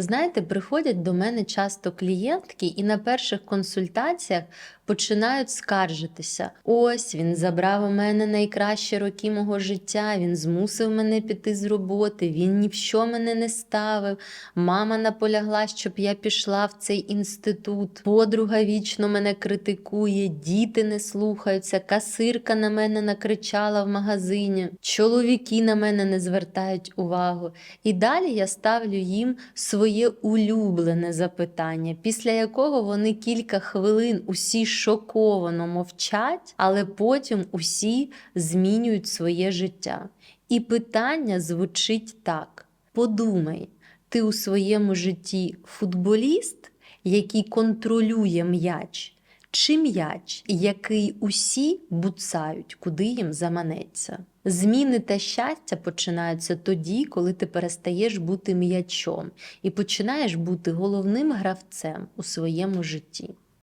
Знаєте, приходять до мене часто клієнтки і на перших консультаціях починають скаржитися. Ось він забрав у мене найкращі роки мого життя, він змусив мене піти з роботи, він ні в що мене не ставив. Мама наполягла, щоб я пішла в цей інститут. Подруга вічно мене критикує, діти не слухаються, касирка на мене накричала в магазині, чоловіки на мене не звертають увагу. І далі я ставлю їм своє улюблене запитання, після якого вони кілька хвилин усі шоковано мовчать, але потім усі змінюють своє життя. І питання звучить так: подумай, ти у своєму житті футболіст, який контролює м'яч, чи м'яч, який усі буцають, куди їм заманеться. Зміни та щастя починаються тоді, коли ти перестаєш бути м'ячом і починаєш бути головним гравцем у своєму житті.